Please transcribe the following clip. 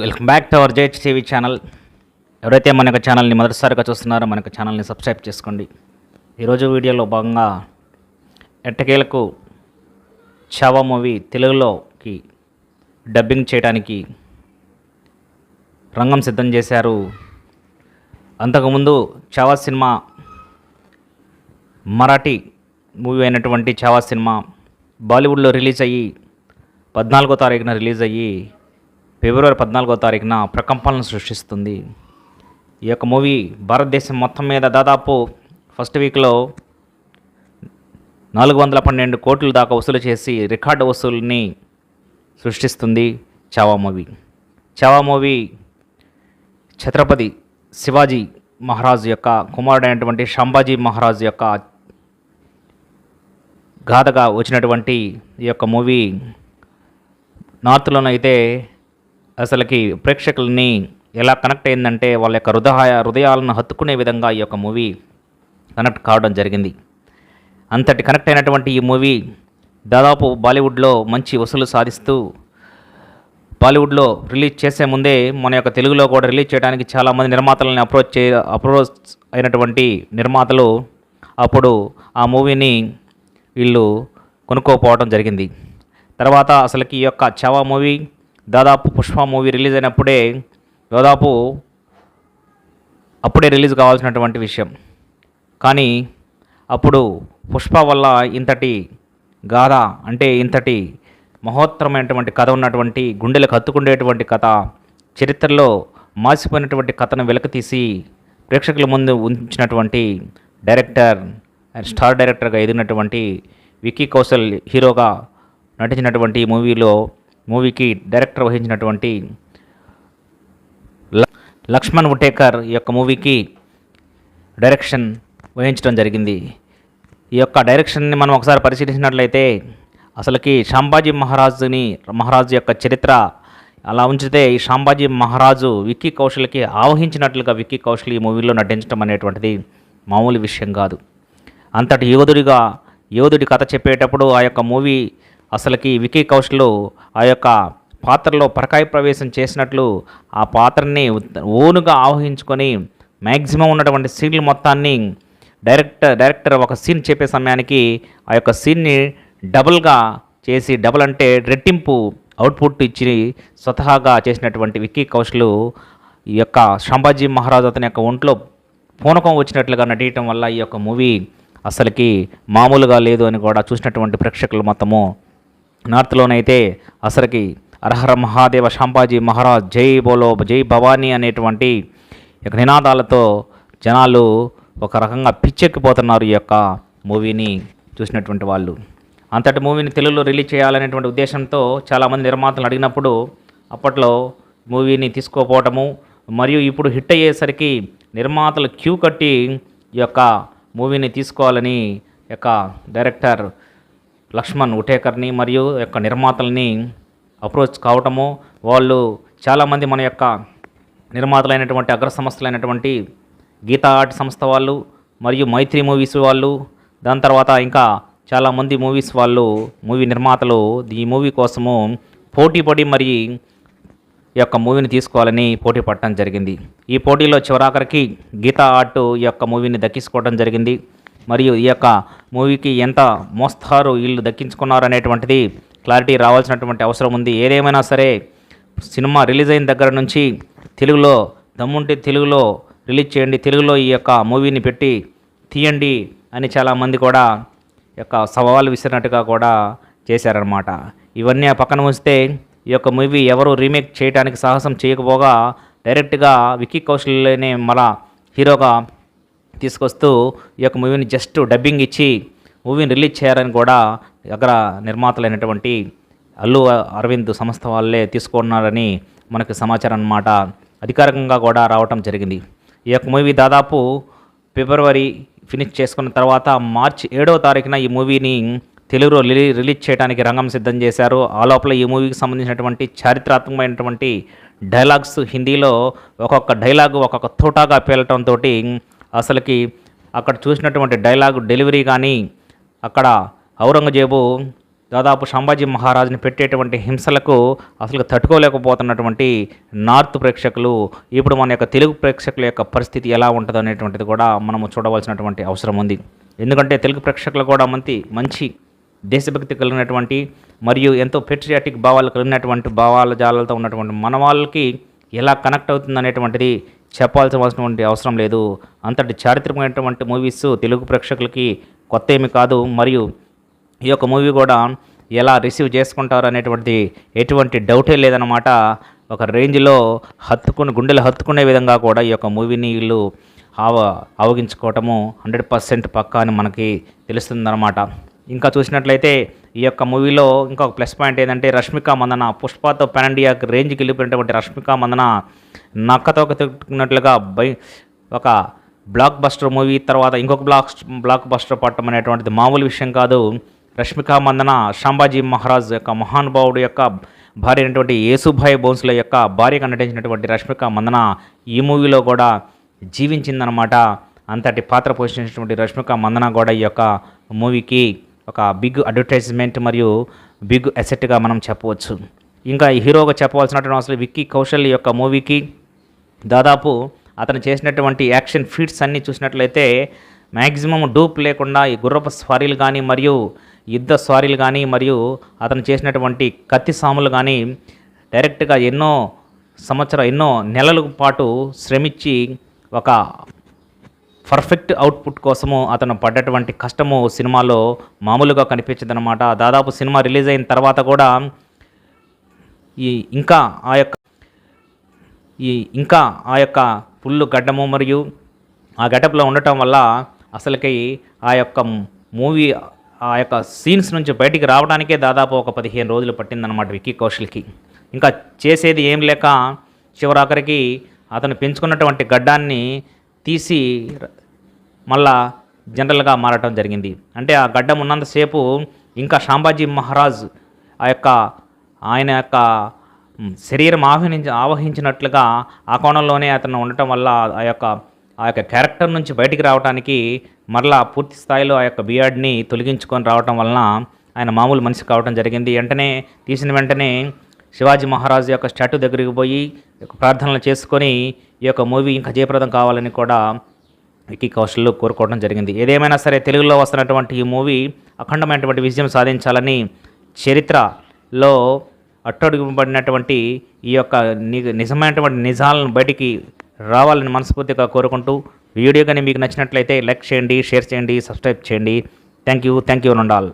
Welcome back to our JH TV channel. ఎవరైతే మన యొక్క ఛానల్ని మొదటిసారిగా చూస్తున్నారో మన యొక్క ఛానల్ని సబ్స్క్రైబ్ చేసుకోండి. ఈరోజు వీడియోలో భాగంగా ఎట్టకేలకు చావా మూవీ తెలుగులోకి డబ్బింగ్ చేయడానికి రంగం సిద్ధం చేశారు. అంతకుముందు చావా సినిమా మరాఠీ మూవీ అయినటువంటి చావా సినిమా బాలీవుడ్లో రిలీజ్ అయ్యి పద్నాలుగో తారీఖున రిలీజ్ అయ్యి ఫిబ్రవరి పద్నాలుగో తారీఖున ప్రకంపనలు సృష్టిస్తుంది. ఈ యొక్క మూవీ భారతదేశం మొత్తం మీద దాదాపు ఫస్ట్ వీక్లో నాలుగు వందల పన్నెండు కోట్ల దాకా వసూలు చేసి రికార్డు వసూల్ని సృష్టిస్తుంది చావా మూవీ. చావా మూవీ ఛత్రపతి శివాజీ మహారాజు యొక్క కుమారుడైనటువంటి షంబాజీ మహారాజు యొక్క గాథగా వచ్చినటువంటి ఈ యొక్క మూవీ నార్త్లోనైతే అసలుకి ప్రేక్షకుల్ని ఎలా కనెక్ట్ అయిందంటే వాళ్ళ యొక్క హృదయ హృదయాలను హత్తుకునే విధంగా ఈ యొక్క మూవీ కనెక్ట్ కావడం జరిగింది. అంతటి కనెక్ట్ అయినటువంటి ఈ మూవీ దాదాపు బాలీవుడ్లో మంచి వసూలు సాధిస్తూ బాలీవుడ్లో రిలీజ్ చేసే ముందే మన యొక్క తెలుగులో కూడా రిలీజ్ చేయడానికి చాలామంది నిర్మాతలని అప్రోచ్ చే అప్రోచ్ అయినటువంటి నిర్మాతలు అప్పుడు ఆ మూవీని వీళ్ళు కొనుక్కోపోవడం జరిగింది. తర్వాత అసలుకి ఈ యొక్క చావా మూవీ దాదాపు పుష్ప మూవీ రిలీజ్ అయినప్పుడే దాదాపు అప్పుడే రిలీజ్ కావాల్సినటువంటి విషయం. కానీ అప్పుడు పుష్ప వల్ల ఇంతటి గాథ అంటే ఇంతటి మహోత్తరమైనటువంటి కథ ఉన్నటువంటి గుండెలకు హత్తుకుండేటువంటి కథ చరిత్రలో మాసిపోయినటువంటి కథను వెలకతీసి ప్రేక్షకుల ముందు ఉంచినటువంటి డైరెక్టర్ అండ్ స్టార్ డైరెక్టర్గా ఎదిగినటువంటి విక్కీ కౌశల్ హీరోగా నటించినటువంటి ఈ మూవీలో మూవీకి డైరెక్టర్ వహించినటువంటి లక్ష్మణ్ ఉటేకర్ ఈ యొక్క మూవీకి డైరెక్షన్ వహించడం జరిగింది. ఈ యొక్క డైరెక్షన్ని మనం ఒకసారి పరిశీలించినట్లయితే అసలుకి షాంబాజీ మహారాజుని మహారాజు యొక్క చరిత్ర అలా ఉంచితే ఈ షాంబాజీ మహారాజు విక్కీ కౌశల్కి ఆవహించినట్లుగా విక్కీ కౌశల్ ఈ మూవీలో నటించడం అనేటువంటిది మామూలు విషయం కాదు. అంతటి యోధుడిగా యోధుడి కథ చెప్పేటప్పుడు ఆ యొక్క మూవీ అసలుకి వికీ కౌశల్ ఆ యొక్క పాత్రలో పరకాయ ప్రవేశం చేసినట్లు ఆ పాత్రని ఓనుగా ఆవహించుకొని మ్యాక్సిమం ఉన్నటువంటి సీన్లు మొత్తాన్ని డైరెక్టర్ డైరెక్టర్ ఒక సీన్ చెప్పే సమయానికి ఆ యొక్క సీన్ని డబుల్గా చేసి డబుల్ అంటే రెట్టింపు అవుట్పుట్ ఇచ్చి స్వతహాగా చేసినటువంటి విక్కీ కౌశల్ ఈ యొక్క సంభాజీ మహారాజు అతని యొక్క ఒంట్లో పూనకం వచ్చినట్లుగా నటించడం వల్ల ఈ యొక్క మూవీ అసలుకి మామూలుగా లేదు అని కూడా చూసినటువంటి ప్రేక్షకులు మొత్తము నార్త్లోనైతే అసలుకి అర్హర మహాదేవ శాంపాజీ మహారాజ్ జై బోలో జై భవానీ అనేటువంటి నినాదాలతో జనాలు ఒక రకంగా పిచ్చెక్కిపోతున్నారు ఈ యొక్క మూవీని చూసినటువంటి వాళ్ళు. అంతటి మూవీని తెలుగులో రిలీజ్ చేయాలనేటువంటి ఉద్దేశంతో చాలామంది నిర్మాతలు అడిగినప్పుడు అప్పట్లో మూవీని తీసుకోపోవటము మరియు ఇప్పుడు హిట్ అయ్యేసరికి నిర్మాతలు క్యూ కట్టి ఈ యొక్క మూవీని తీసుకోవాలని యొక్క డైరెక్టర్ లక్ష్మణ్ ఉటేకర్ని మరియు యొక్క నిర్మాతల్ని అప్రోచ్ కావటము వాళ్ళు చాలామంది మన యొక్క నిర్మాతలైనటువంటి అగ్ర సంస్థలైనటువంటి గీతా ఆర్ట్ సంస్థ వాళ్ళు మరియు మైత్రి మూవీస్ వాళ్ళు దాని తర్వాత ఇంకా చాలామంది మూవీస్ వాళ్ళు మూవీ నిర్మాతలు ఈ మూవీ కోసము పోటీ పడి మరి ఈ యొక్క మూవీని తీసుకోవాలని పోటీ పడటం జరిగింది. ఈ పోటీలో చివరాఖరికి గీతా ఆర్ట్ ఈ యొక్క మూవీని దక్కించుకోవడం జరిగింది. మరియు ఈ యొక్క మూవీకి ఎంత మోస్తారు వీళ్ళు దక్కించుకున్నారు అనేటువంటిది క్లారిటీ రావాల్సినటువంటి అవసరం ఉంది. ఏదేమైనా సరే సినిమా రిలీజ్ అయిన దగ్గర నుంచి తెలుగులో దమ్ముంటే తెలుగులో రిలీజ్ చేయండి తెలుగులో ఈ యొక్క మూవీని పెట్టి తీయండి అని చాలామంది కూడా ఈ యొక్క సవాలు విసిరినట్టుగా కూడా చేశారనమాట ఇవన్నీ ఆ పక్కన ఉంచితే ఈ యొక్క మూవీ ఎవరు రీమేక్ చేయడానికి సాహసం చేయకపోగా డైరెక్ట్గా విక్కీ కౌశల్యనే మళ్ళా హీరోగా తీసుకొస్తూ ఈ యొక్క మూవీని జస్ట్ డబ్బింగ్ ఇచ్చి మూవీని రిలీజ్ చేయాలని కూడా అగ్ర నిర్మాతలైనటువంటి అల్లు అరవింద్ సంస్థ వాళ్ళే తీసుకున్నారని మనకు సమాచారం అన్నమాట. అధికారికంగా కూడా రావటం జరిగింది. ఈ యొక్క మూవీ దాదాపు ఫిబ్రవరి ఫినిష్ చేసుకున్న తర్వాత మార్చి ఏడవ తారీఖున ఈ మూవీని తెలుగులో రిలీ రిలీజ్ చేయడానికి రంగం సిద్ధం చేశారు. ఆ లోపల ఈ మూవీకి సంబంధించినటువంటి చారిత్రాత్మకమైనటువంటి డైలాగ్స్ హిందీలో ఒక్కొక్క డైలాగు ఒక్కొక్క తోటాగా పేలటంతో అసలుకి అక్కడ చూసినటువంటి డైలాగ్ డెలివరీ కానీ అక్కడ ఔరంగజేబు దాదాపు సంభాజీ మహారాజుని పెట్టేటువంటి హింసలకు అసలు తట్టుకోలేకపోతున్నటువంటి నార్త్ ప్రేక్షకులు ఇప్పుడు మన యొక్క తెలుగు ప్రేక్షకుల యొక్క పరిస్థితి ఎలా ఉంటుందో అనేటువంటిది కూడా మనము చూడవలసినటువంటి అవసరం ఉంది. ఎందుకంటే తెలుగు ప్రేక్షకులు కూడా మంచి మంచి దేశభక్తి కలిగినటువంటి మరియు ఎంతో పెట్రియాటిక్ భావాలు కలిగినటువంటి భావాల జాలతో ఉన్నటువంటి మన వాళ్ళకి ఎలా కనెక్ట్ అవుతుంది అనేటువంటిది చెప్పాల్సినటువంటి అవసరం లేదు. అంతటి చారిత్రకమైనటువంటి మూవీస్ తెలుగు ప్రేక్షకులకి కొత్త ఏమి కాదు. మరియు ఈ యొక్క మూవీ కూడా ఎలా రిసీవ్ చేసుకుంటారు అనేటువంటిది ఎటువంటి డౌటే లేదన్నమాట. ఒక రేంజ్లో హత్తుకుని గుండెలు హత్తుకునే విధంగా కూడా ఈ యొక్క మూవీని వీళ్ళు ఆవ అవగించుకోవటము హండ్రెడ్ పర్సెంట్ పక్కా అని మనకి తెలుస్తుందన్నమాట. ఇంకా చూసినట్లయితే ఈ యొక్క మూవీలో ఇంకొక ప్లస్ పాయింట్ ఏంటంటే రష్మిక మందన పుష్పతో పాన్ ఇండియా రేంజ్కి వెళ్ళిపోయినటువంటి రష్మిక మందన నక్కతో తిట్టుకున్నట్లుగా బై ఒక బ్లాక్ బస్టర్ మూవీ తర్వాత ఇంకొక బ్లాక్ బ్లాక్ బస్టర్ పట్టడం అనేటువంటిది మామూలు విషయం కాదు. రష్మిక మందన శాంబాజీ మహారాజ్ యొక్క మహానుభావుడు యొక్క భార్య అయినటువంటి యేసుభాయ్ బోన్స్ల యొక్క భార్యగా నటించినటువంటి రష్మిక మందన ఈ మూవీలో కూడా జీవించిందనమాట అంతటి పాత్ర పోషించినటువంటి రష్మిక మందన కూడా ఈ యొక్క మూవీకి ఒక బిగ్ అడ్వర్టైజ్మెంట్ మరియు బిగ్ అసెట్గా మనం చెప్పవచ్చు. ఇంకా ఈ హీరోగా చెప్పవలసినటువంటి అసలు విక్కీ కౌశల్ యొక్క మూవీకి దాదాపు అతను చేసినటువంటి యాక్షన్ ఫీట్స్ అన్నీ చూసినట్లయితే మ్యాక్సిమం డూప్ లేకుండా ఈ గుర్రపు స్వారీలు కానీ మరియు యుద్ధ స్వారీలు కానీ మరియు అతను చేసినటువంటి కత్తి సాములు కానీ డైరెక్ట్గా ఎన్నో సంవత్సరం ఎన్నో నెలల పాటు శ్రమించి ఒక పర్ఫెక్ట్ అవుట్పుట్ కోసము అతను పడ్డటువంటి కష్టము సినిమాలో మామూలుగా కనిపించదనమాట దాదాపు సినిమా రిలీజ్ అయిన తర్వాత కూడా ఈ ఇంకా ఆ యొక్క ఈ ఇంకా ఆ యొక్క పుల్లు గడ్డము మరియు ఆ గడ్డపులో ఉండటం వల్ల అసలుకి ఆ యొక్క మూవీ ఆ యొక్క సీన్స్ నుంచి బయటికి రావడానికే దాదాపు ఒక పదిహేను రోజులు పట్టిందనమాట విక్కీ కౌశల్కి. ఇంకా చేసేది ఏం లేక చివరాఖరికి అతను పెంచుకున్నటువంటి గడ్డాన్ని తీసి మళ్ళా జనరల్గా మారటం జరిగింది. అంటే ఆ గడ్డం ఉన్నంతసేపు ఇంకా షాంబాజీ మహారాజ్ ఆ యొక్క ఆయన యొక్క శరీరం ఆహ్వానించి ఆవహించినట్లుగా ఆ కోణంలోనే అతను ఉండటం వల్ల ఆ యొక్క ఆ యొక్క క్యారెక్టర్ నుంచి బయటికి రావడానికి మరలా పూర్తి స్థాయిలో ఆ యొక్క బియాడ్ని తొలగించుకొని రావటం వలన ఆయన మామూలు మనిషి కావడం జరిగింది. వెంటనే తీసిన వెంటనే శివాజీ మహారాజు యొక్క స్టాట్యూ దగ్గరికి పోయి ప్రార్థనలు చేసుకొని ఈ యొక్క మూవీ ఇంకా జయప్రదం కావాలని కూడా వికీ కౌశల్ కోరుకోవడం జరిగింది. ఏదేమైనా సరే తెలుగులో వస్తున్నటువంటి ఈ మూవీ అఖండమైనటువంటి విజయం సాధించాలని చరిత్రలో అట్టడుగుబడినటువంటి ఈ యొక్క నిజమైనటువంటి నిజాలను బయటికి రావాలని మనస్ఫూర్తిగా కోరుకుంటూ వీడియో కానీ మీకు నచ్చినట్లయితే లైక్ చేయండి షేర్ చేయండి సబ్స్క్రైబ్ చేయండి. Thank you thank you నుండాల్